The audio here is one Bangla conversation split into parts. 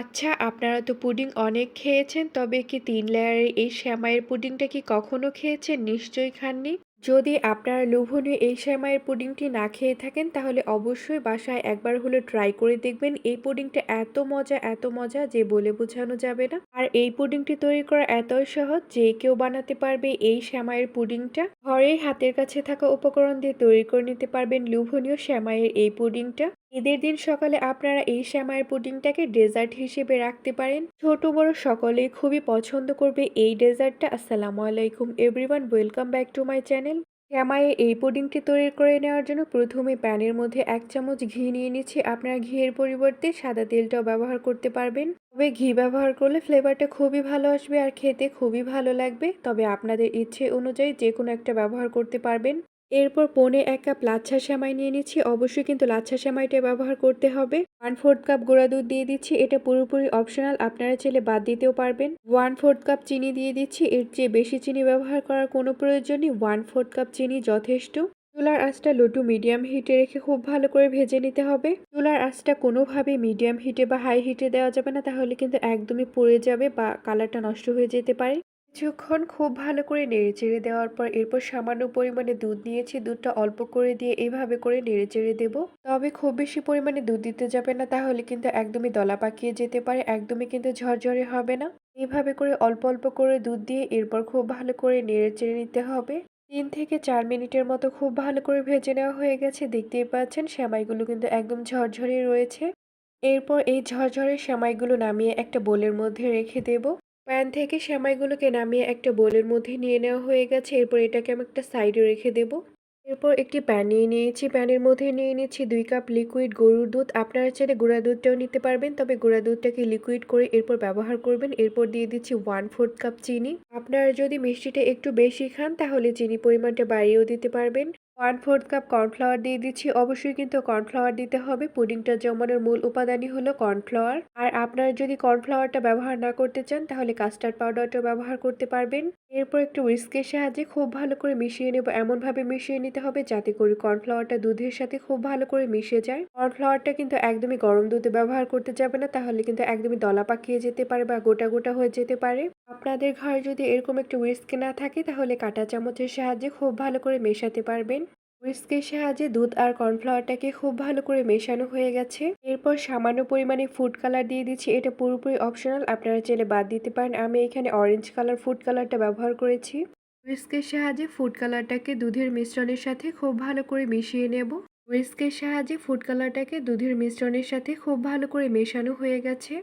আচ্ছা আপনারা তো পুডিং অনেক খেয়েছেন, তবে কি তিন লেয়ারের এই সেমাইয়ের পুডিংটা কি কখনো খেয়েছেন? নিশ্চয়ই খাননি। যদি আপনারা লোভনীয় এই সেমাইয়ের পুডিংটি না খেয়ে থাকেন, তাহলে অবশ্যই বাসায় একবার হলে ট্রাই করে দেখবেন, এই পুডিংটা এত মজা এত মজা যে বলে বোঝানো যাবে না। আর এই পুডিংটি তৈরি করা এতই সহজ যে কেউ বানাতে পারবে এই সেমাইয়ের পুডিংটা। ঘরেই হাতের কাছে থাকা উপকরণ দিয়ে তৈরি করে নিতে পারবেন লোভনীয় সেমাইয়ের এই পুডিংটা। ঈদের দিন সকালে আপনারা এই শ্যামাইয়ের পুডিংটাকে ডেজার্ট হিসেবে রাখতে পারেন। ছোট, বড় সকলেই খুবই পছন্দ করবে এই ডেজার্টটা। আসসালামু আলাইকুম, everyone, welcome back to my channel. শ্যামাইয়ে এই পুডিংটি তৈরি করে নেওয়ার জন্য প্রথমে প্যানের মধ্যে এক চামচ ঘি নিয়ে নিচ্ছি। আপনারা ঘিয়ের পরিবর্তে সাদা তেলটাও ব্যবহার করতে পারবেন। তবে ঘি ব্যবহার করলে ফ্লেভারটা খুবই ভালো আসবে আর খেতে খুবই ভালো লাগবে। তবে আপনাদের ইচ্ছে অনুযায়ী যে কোনো একটা ব্যবহার করতে পারবেন। এরপর পনে এক কাপ লাচ্ছা সেমাই নিয়ে নিচ্ছি। অবশ্যই কিন্তু লাচ্ছা সেমাইটা ব্যবহার করতে হবে। ওয়ান ফোর্থ কাপ গুঁড়া দুধ দিয়ে দিচ্ছি। এটা পুরোপুরি অপশনাল, আপনারা চাইলে বাদ দিতেও পারবেন। ওয়ান ফোর্থ কাপ চিনি দিয়ে দিচ্ছি। এর চেয়ে বেশি চিনি ব্যবহার করার কোনো প্রয়োজন নেই ওয়ান ফোর্থ কাপ চিনি যথেষ্ট। চুলার আঁচটা লো টু মিডিয়াম হিটে রেখে খুব ভালো করে ভেজে নিতে হবে। চুলার আঁচটা কোনোভাবে মিডিয়াম হিটে বা হাই হিটে দেওয়া যাবে না। তাহলে কিন্তু একদমই পুড়ে যাবে বা কালারটা নষ্ট হয়ে যেতে পারে। কিছুক্ষণ খুব ভালো করে নেড়ে চেড়ে দেওয়ার পর এরপর সামান্য পরিমাণে দুধ নিয়েছি। দুধটা অল্প করে দিয়ে এইভাবে করে নেড়ে চেড়ে দেবো। তবে খুব বেশি পরিমাণে দুধ দিতে যাবে না, তাহলে কিন্তু একদমই দলা পাকিয়ে যেতে পারে, একদমই কিন্তু ঝরঝরে হবে না। এইভাবে করে অল্প অল্প করে দুধ দিয়ে এরপর খুব ভালো করে নেড়ে চেড়ে নিতে হবে। তিন থেকে চার মিনিটের মতো খুব ভালো করে ভেজে নেওয়া হয়ে গেছে। দেখতেই পাচ্ছেন সেমাইগুলো কিন্তু একদম ঝরঝরে রয়েছে। এরপর এই ঝরঝরে সেমাইগুলো নামিয়ে একটা বোলের মধ্যে রেখে দেবো। প্যান থেকে সেমাইগুলোকে নামিয়ে একটা বোলের মধ্যে নিয়ে নেওয়া হয়ে গেছে। এরপর এটাকে আমি একটা সাইডে রেখে দেবো। এরপর একটি প্যান নিয়ে নিয়েছি। প্যানের মধ্যে নিয়ে নিচ্ছি দুই কাপ লিকুইড গরুর দুধ। আপনারা চাইলে গুঁড়া দুধটাও নিতে পারবেন, তবে গুঁড়া দুধটাকে লিকুইড করে এরপর ব্যবহার করবেন। এরপর দিয়ে দিচ্ছি ওয়ান ফোর্থ কাপ চিনি। আপনারা যদি মিষ্টিটা একটু বেশি খান, তাহলে চিনি পরিমাণটা বাড়িয়েও দিতে পারবেন। ওয়ান ফোর্থ কাপ কর্নফ্লাওয়ার দিয়ে দিচ্ছি। অবশ্যই কিন্তু কর্নফ্লাওয়ার দিতে হবে। পুডিংটা জমানোর মূল উপাদানই হলো কর্নফ্লাওয়ার। আর আপনারা যদি কর্নফ্লাওয়ারটা ব্যবহার না করতে চান, তাহলে কাস্টার্ড পাউডারটা ব্যবহার করতে পারবেন। এরপর একটু উইস্কের সাহায্যে খুব ভালো করে মিশিয়ে নেব। এমনভাবে মিশিয়ে নিতে হবে যাতে করে কর্নফ্লাওয়ারটা দুধের সাথে খুব ভালো করে মিশে যায়। কর্নফ্লাওয়ারটা কিন্তু একদমই গরম দুধে ব্যবহার করতে যাবে না, তাহলে কিন্তু একদমই দলা পাকিয়ে যেতে পারে বা গোটা গোটা হয়ে যেতে পারে। আপনাদের ঘরে যদি এরকম একটু উইস্ক না থাকে, তাহলে কাঁটা চামচের সাহায্যে খুব ভালো করে মেশাতে পারবেন। উইস্কের সাহায্যে দুধ আর কর্নফ্লাওয়ারটাকে খুব ভালো করে মেশানো হয়ে গেছে। এরপর সামান্য পরিমাণে ফুড কালার দিয়ে দিচ্ছি। এটা পুরোপুরি অপশনাল আপনারা চাইলে বাদ দিতে পারেন। আমি এখানে অরেঞ্জ কালার ফুড কালারটা ব্যবহার করেছি। উইস্কের সাহায্যে ফুড কালারটাকে দুধের মিশ্রণের সাথে খুব ভালো করে মিশিয়ে নেব। উইস্কের সাহায্যে ফুড কালারটাকে দুধের মিশ্রণের সাথে খুব ভালো করে মেশানো হয়ে গেছে।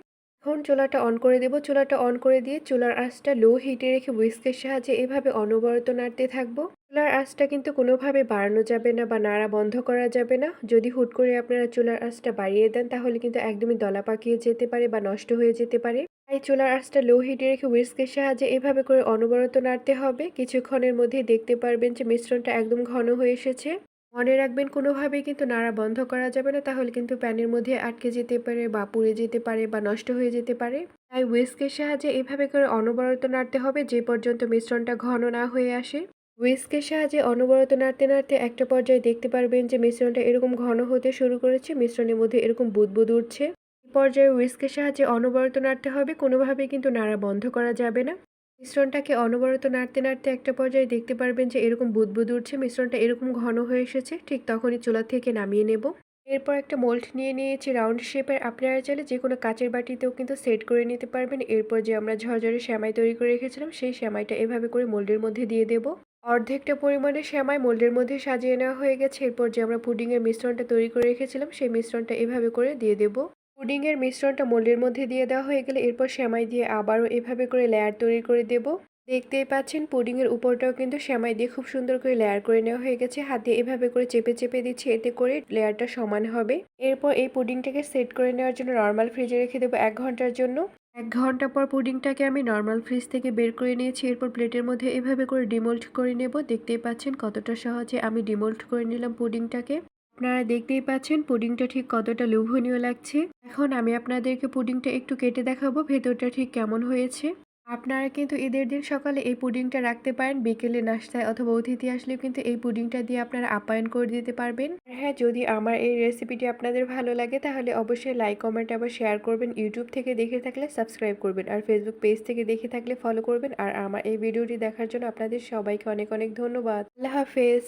এখন চুলাটা অন করে দেব। চুলাটা অন করে দিয়ে চুলার আঁচটা লো হিটে রেখে উইস্কের সাহায্যে এভাবে অনবরত নাড়তে থাকব। চুলার আঁচটা কিন্তু কোনোভাবে বাড়ানো যাবে না বা নাড়া বন্ধ করা যাবে না। যদি হুট করে আপনারা চুলার আঁচটা বাড়িয়ে দেন, তাহলে কিন্তু একদমই দলা পাকিয়ে যেতে পারে বা নষ্ট হয়ে যেতে পারে। তাই চুলার আঁচটা লো হিটে রেখে উইস্কের সাহায্যে এভাবে করে অনবরত নাড়তে হবে। কিছুক্ষণের মধ্যেই দেখতে পারবেন যে মিশ্রণটা একদম ঘন হয়ে এসেছে। মনে রাখবেন কোনোভাবেই কিন্তু নাড়া বন্ধ করা যাবে না। তাহলে কিন্তু প্যানের মধ্যে আটকে যেতে পারে বা পুড়ে যেতে পারে বা নষ্ট হয়ে যেতে পারে। তাই উইস্কের সাহায্যে এভাবে করে অনবরত নাড়তে হবে যে পর্যন্ত মিশ্রণটা ঘন না হয়ে আসে। উইস্কের সাহায্যে অনবরত নাড়তে নাড়তে একটা পর্যায়ে দেখতে পারবেন যে মিশ্রণটা এরকম ঘন হতে শুরু করেছে, মিশ্রণের মধ্যে এরকম বুদবুদ উঠছে। পর্যায়ে উইস্কের সাহায্যে অনবরত নাড়তে হবে, কোনোভাবেই কিন্তু নাড়া বন্ধ করা যাবে না। মিশ্রণটাকে অনবরত নাড়তে নাড়তে একটা পর্যায়ে দেখতে পারবেন যে এরকম বুদবুদ উঠছে, মিশ্রণটা এরকম ঘন হয়ে এসেছে। ঠিক তখনই চুলা থেকে নামিয়ে নেব। এরপর একটা মোল্ড নিয়ে নিয়েছি রাউন্ড শেপের আপনারা চাইলে যে কোনো কাচের বাটিতেও কিন্তু সেট করে নিতে পারবেন। এরপর যে আমরা ঝরঝরে শ্যামাই তৈরি করে রেখেছিলাম, সেই শ্যামাইটা এভাবে করে মোল্ডের মধ্যে দিয়ে দেব। অর্ধেকটা পরিমাণে শ্যামাই মোল্ডের মধ্যে সাজিয়ে নেওয়া হয়ে গেছে। এরপর যে আমরা পুডিংয়ের মিশ্রণটা তৈরি করে রেখেছিলাম, সেই মিশ্রণটা এভাবে করে দিয়ে দেবো। পুডিংয়ের মিশ্রণটা মোল্ডের মধ্যে দিয়ে দেওয়া হয়ে গেলে এরপর সেমাই দিয়ে আবারও এভাবে করে লেয়ার তৈরি করে দেব। দেখতেই পাচ্ছেন, পুডিংয়ের উপরটাও কিন্তু সেমাই দিয়ে খুব সুন্দর করে লেয়ার করে নেওয়া হয়ে গেছে। হাত এভাবে করে চেপে চেপে দিচ্ছি, এতে করে লেয়ারটা সমান হবে। এরপর এই পুডিংটাকে সেট করে নেওয়ার জন্য নর্মাল ফ্রিজে রেখে দেবো এক ঘণ্টার জন্য। এক ঘণ্টা পর পুডিংটাকে আমি নর্মাল ফ্রিজ থেকে বের করে নিয়েছি। এরপর প্লেটের মধ্যে এভাবে করে ডিমোল্ট করে নেব। দেখতেই পাচ্ছেন কতটা সহজে আমি ডিমোল্ট করে নিলাম পুডিংটাকে। আপনারা দেখতেই পাচ্ছেন পুডিংটা ঠিক কতটা লোভনীয় লাগছে। এখন আমি আপনাদেরকে পুডিংটা একটু কেটে দেখাবো, ভেতরটা ঠিক কেমন হয়েছে। আপনারা কিন্তু ঈদের দিন সকালে এই পুডিংটা রাখতে পারেন, বিকেলে নাস্তায় অথবা অতিথি আসলেও কিন্তু এই পুডিংটা দিয়ে আপনারা আপ্যায়ন করে দিতে পারবেন। হ্যাঁ যদি আমার এই রেসিপিটি আপনাদের ভালো লাগে, তাহলে অবশ্যই লাইক, কমেন্ট আবার শেয়ার করবেন। ইউটিউব থেকে দেখে থাকলে সাবস্ক্রাইব করবেন আর ফেসবুক পেজ থেকে দেখে থাকলে ফলো করবেন। আর আমার এই ভিডিওটি দেখার জন্য আপনাদের সবাইকে অনেক অনেক ধন্যবাদ। আল্লাহ হাফেজ।